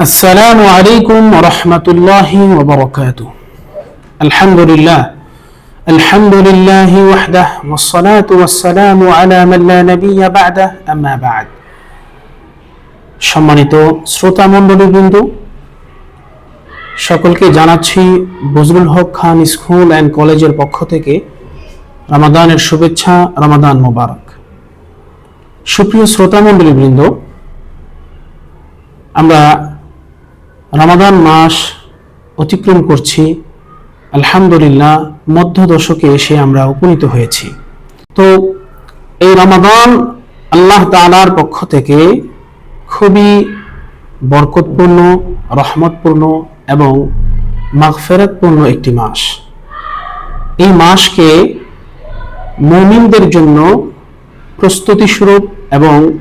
السلام عليكم ورحمة الله وبركاته الحمد لله الحمد لله وحده والصلاة والسلام على من لا نبي بعده أما بعد সম্মানিত শ্রোতা মণ্ডলীবৃন্দ সকলকে জানাচ্ছি বজরুল হক খান স্কুল অ্যান্ড কলেজের পক্ষ থেকে রামাদানের শুভেচ্ছা রামাদান মোবারক সুপ্রিয় শ্রোতা মণ্ডলীবৃন্দ আমরা রামাদান মাস অতিক্রম করছি। আলহামদুলিল্লাহ মধ্য দশকে এসে আমরা উপনীত হয়েছি। তো এই রমাদান আল্লাহ তাআলার পক্ষ থেকে খুবই বরকতপূর্ণ, রহমতপূর্ণ এবং মাগফেরাতপূর্ণ একটি মাস। এই মাসকে মুমিনদের জন্য প্রস্তুতিস্বরূপ এবং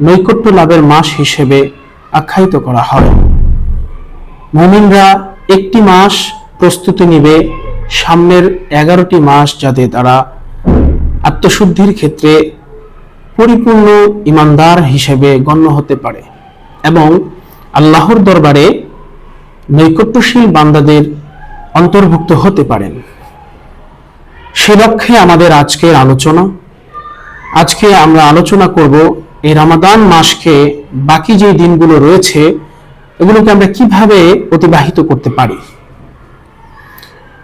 নৈকট্য লাভের মাস হিসেবে আখ্যায়িত করা হয়। মুমিনরা একটি মাস প্রস্তুতি নেবে, সামনের এগারোটি মাস যাতে তারা আত্মশুদ্ধির ক্ষেত্রে পরিপূর্ণ ইমানদার হিসেবে গণ্য হতে পারে এবং আল্লাহর দরবারে নৈকট্যশীল বান্দাদের অন্তর্ভুক্ত হতে পারেন। সে লক্ষ্যে আমাদের আজকের আলোচনা। আজকে আমরা আলোচনা করব এই রামাদান মাসকে বাকি যে দিনগুলো রয়েছে এগুলোকে আমরা কীভাবে অতিবাহিত করতে পারি?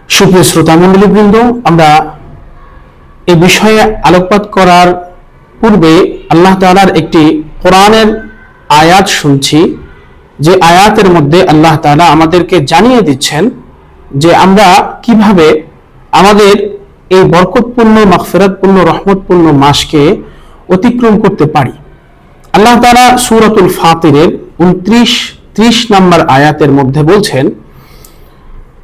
সুপ্রিয় শ্রোতা মন্ডলীবৃন্দ আমরা এ বিষয়ে আলোকপাত করার পূর্বে আল্লাহ তাআলার একটি কোরআনের আয়াত শুনছি। যে আয়াতের মধ্যে আল্লাহ তালা আমাদেরকে জানিয়ে দিচ্ছেন যে আমরা কীভাবে আমাদের এই বরকতপূর্ণ, মাগফিরাতপূর্ণ, রহমতপূর্ণ মাসকে অতিক্রম করতে পারি। আল্লাহ তাআলা সূরাতুল ফাতিরের 29 30 নম্বর আয়াতের মধ্যে বলছেন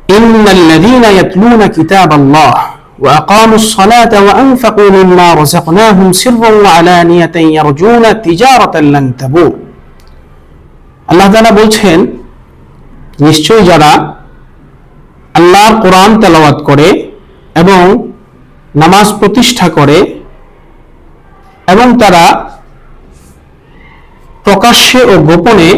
ইন্নাল্লাযীনা ইয়াতলুনা কিতাবাল্লাহ وأقاموا الصلاة وأنفقوا مما رزقناهم سرا وعلانية يرجون تجارة لن تبور আল্লাহ তাআলা বলছেন নিশ্চয়ই যারা আল্লাহর কোরআন তেলাওয়াত করে এবং নামাজ প্রতিষ্ঠা করে এবং তারা প্রকাশ্যে ও গোপনে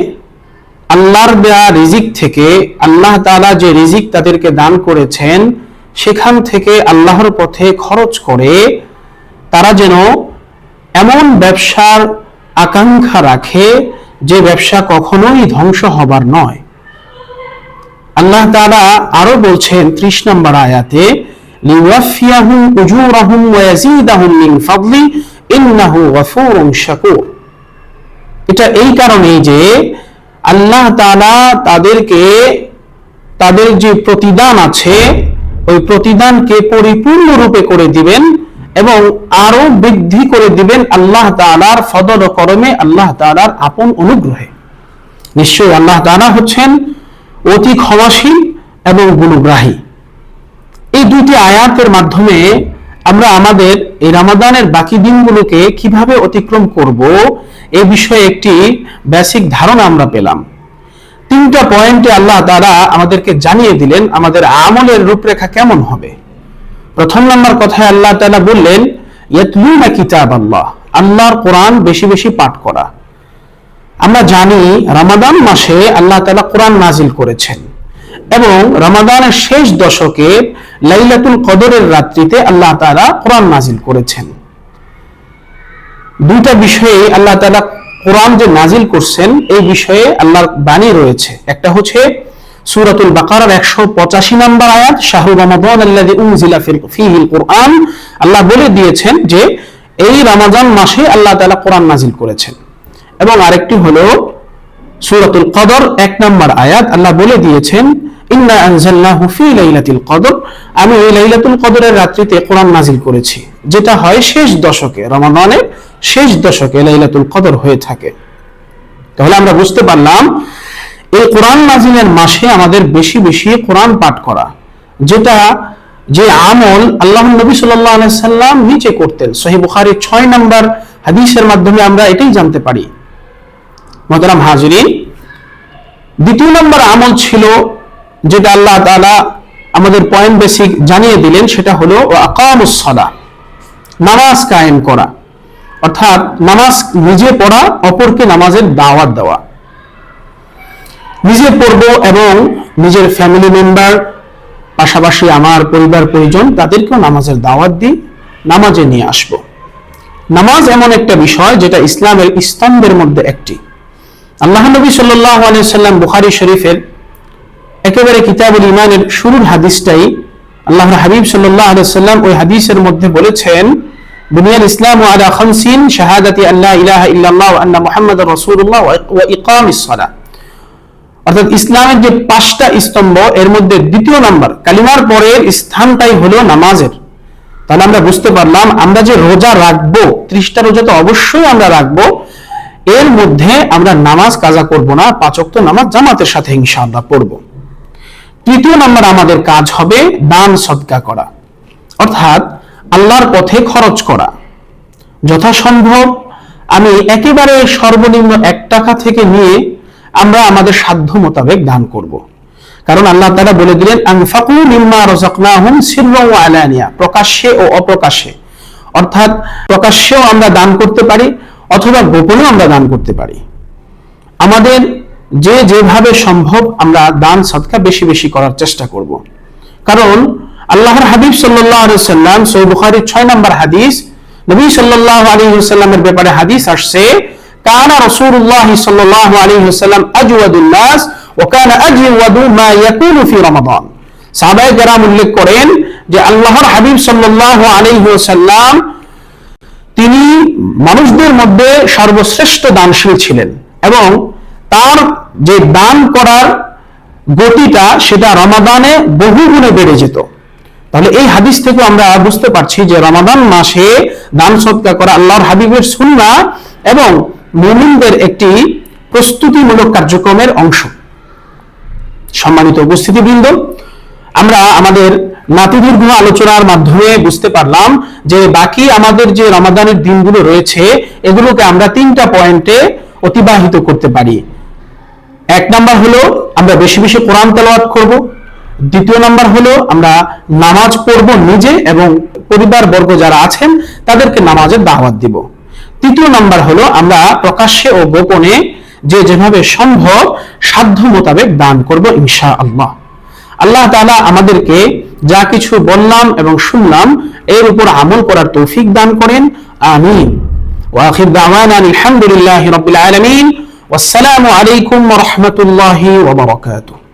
আল্লাহর দেয়া রিজিক থেকে আল্লাহ তাআলা যে রিজিক তাদেরকে দান করেছেন, সেখান থেকে আল্লাহর পথে খরচ করে তারা যেন এমন ব্যবসার আকাঙ্ক্ষা রাখে যে ব্যবসা কখনোই ধ্বংস হবার নয়। আল্লাহ তাআলা আরও বলছেন ত্রিশ নম্বর আয়াতে এটা এই কারণেই যে আল্লাহ তাআলা তাদেরকে, তাদের যে প্রতিদান আছে, ওই প্রতিদানকে পরিপূর্ণরূপে করে দিবেন এবং আরও বৃদ্ধি করে দিবেন আল্লাহ তাআলার ফদল করমে আল্লাহ তাআলার আপন অনুগ্রহে। নিশ্চয়ই আল্লাহ তাআলা হচ্ছেন অতি ক্ষমাসীন এবং গুণগ্রাহী। এই দুটি আয়াতের মাধ্যমে আমরা আমাদের এই রামাদানের বাকি দিনগুলোকে কীভাবে অতিক্রম করব এ বিষয়ে একটি বেসিক ধারণা আমরা পেলাম। তিনটা পয়েন্টে আল্লাহ তারা আমাদেরকে জানিয়ে দিলেন আমাদের আমলের রূপরেখা কেমন হবে। প্রথম নম্বর কথায় আল্লাহ তালা বললেন, ইয়াতলুনা কিতাব আল্লাহ আল্লাহর কোরআন বেশি বেশি পাঠ করা। আমরা জানি রামাদান মাসে আল্লাহ তালা কোরআন নাজিল করেছেন। এবং রমাদানের শেষ দশকে লাইলাতুল কদরের রাত্রিতে আল্লাহ তাআলা কোরআন নাজিল করেছেন। দুইটা বিষয়ে আল্লাহ তাআলা কোরআন যে নাজিল করছেন, এই বিষয়ে আল্লাহর বাণী রয়েছে। একটা হচ্ছে সূরাতুল বাকারার 185 নম্বর আয়াত, শাহরু রমাদান উনজিলা ফীহিল কোরআন। আল্লাহ বলে দিয়েছেন যে, এই রমাদান মাসে আল্লাহ তাআলা কোরআন নাজিল করেছেন। এবং আরেকটি হলো সূরাতুল কদর, এক নম্বর আয়াত, আল্লাহ বলে দিয়েছেন, ইন্না আনজালনাহু ফি লাইলাতুল কদর। আমি লাইলাতুল কদরের রাত্রিতে কোরআন নাজিল করেছি, যেটা হয় শেষ দশকে শেষ দশকে লাইলাতুল কদর হয়ে থাকে। তাহলে আমরা বুঝতে পারলাম, এই কোরআন নাজিলের মাসে আমাদের বেশি বেশি কোরআন পাঠ করা, যেটা যে আমল আল্লাহ নবী সাল্লাম নিচে করতেন। সহিহ বুখারীর 6 নম্বর হাদিসের মাধ্যমে আমরা এটাই জানতে পারি মহতারাম হাজিরিন। দ্বিতীয় নম্বর আমল ছিল যেটা আল্লাহ তাআলা আমাদের পয়েন্ট বেসিক জানিয়ে দিলেন, সেটা হলো আকামুস সালাহ, নামাজ কায়েম করা। অর্থাৎ নামাজ নিজে পড়া, অপরকে নামাজের দাওয়াত দেওয়া। নিজে পড়ব এবং নিজের ফ্যামিলি মেম্বার পাশাপাশি আমার পরিবার, পরিজন, তাদেরকেও নামাজের দাওয়াত দিই, নামাজে নিয়ে আসব। নামাজ এমন একটা বিষয় যেটা ইসলামের স্তম্ভের মধ্যে একটি। আল্লাহ নবী সাল্লাহ সাল্লাম বুখারি শরীফের একেবারে কিতাবুল ইমানের শুরুর হাদিসটাই আল্লাহ হাবিব সাল্লাহ সাল্লাম ওই হাদিসের মধ্যে বলেছেন, বুনিয়াল ইসলাম আলা খামসিন শাহাদাতি আল্লাহ ইলাহা ইল্লাল্লাহ আন্না মুহাম্মাদুর রাসূলুল্লাহ ওয়া ইকামিস সালাহ। অর্থাৎ ইসলামের যে পাঁচটা স্তম্ভ, এর মধ্যে দ্বিতীয় নাম্বার, কালিমার পরের স্থানটাই হলো নামাজের। তাহলে আমরা বুঝতে পারলাম, আমরা যে রোজা রাখব, ত্রিশটা রোজা তো অবশ্যই আমরা রাখব এর মধ্যে আমরা নামাজ কাজা করব না পাঁচক্ত নামাজ জামাতের সাথে ইনশাআল্লাহ পড়ব। তৃতীয় নাম্বার আমাদের কাজ হবে দান সদকা করা, অর্থাৎ আল্লাহর পথে খরচ করা। যথাসম্ভব আমি একেবারে সর্বনিম্ন এক টাকা থেকে নিয়ে আমরা আমাদের সাধ্য মোতাবেক দান করব। কারণ আল্লাহ তারা বলে দিলেন, আনফাকু মিম্মা রাযাকনাহুম সিররাও ওয়া আলানিয়া প্রকাশ্যে ও অপ্রকাশ্যে। অর্থাৎ প্রকাশ্যেও আমরা দান করতে পারি অথবা গোপনেও আমরা দান করতে পারি। আমাদের যে যেভাবে সম্ভব আমরা দান সদকা বেশি বেশি করার চেষ্টা করব। কারণ আল্লাহর হাবিব আলাইহি সাল্লাম বুখারীর 6 নম্বর হাদিস, নবী সাল্লাল্লাহু আলাইহি ওয়াসাল্লামের ব্যাপারে হাদিস আসছে, কানা আলাইহি ওয়াসাল্লাম আজওয়াদুন নাস ওয়া কানা আজওয়াদু মা ইয়াকুনু ফি রমাদান। সাহাবায়ে কেরাম উল্লেখ করেন যে আল্লাহর হাবিব সাল্লাল্লাহু আলাইহি ওয়াসাল্লাম তিনি মানুষদের মধ্যে সর্বশ্রেষ্ঠ দানশীল ছিলেন এবং তার যে দান করার গতিটা সেটা রমাদানে বহু গুণে বেড়ে যেত। তাহলে এই হাদিস থেকে আমরা বুঝতে পারছি যে রমাদান মাসে দান সৎকা করা আল্লাহর হাবিবের সুন্না এবং মুমিনদের একটি প্রস্তুতিমূলক কার্যক্রমের অংশ। সম্মানিত উপস্থিতিবৃন্দ, আমরা আমাদের নাতিদীর্ঘ আলোচনার মাধ্যমে বুঝতে পারলাম যে বাকি আমাদের যে রমাদানের দিনগুলো রয়েছে, এগুলোকে আমরা তিনটা পয়েন্টে অতিবাহিত করতে পারি। এক নাম্বার হলো, আমরা বেশি বেশি কোরআন তেলাওয়াত করব। দ্বিতীয় নাম্বার হলো, আমরা নামাজ পড়ব নিজে এবং পরিবার বর্গ যারা আছেন, তাদেরকে নামাজের দাওয়াত দিব। তৃতীয় নাম্বার হলো, আমরা প্রকাশ্যে ও গোপনে যে যেভাবে সম্ভব সাধ্য মোতাবেক দান করব ইনশা আল্লাহ আল্লাহ তালা আমাদেরকে যা কিছু বললাম এবং শুনলাম, এর উপর আমল করার তৌফিক দান করেন। আমিন। ওয়াখির দাওয়ান আলহামদুলিল্লাহ রবিল আলমিন। আসসালামু আলাইকুম রহমতুল্লাহ ওবরাকাতুহ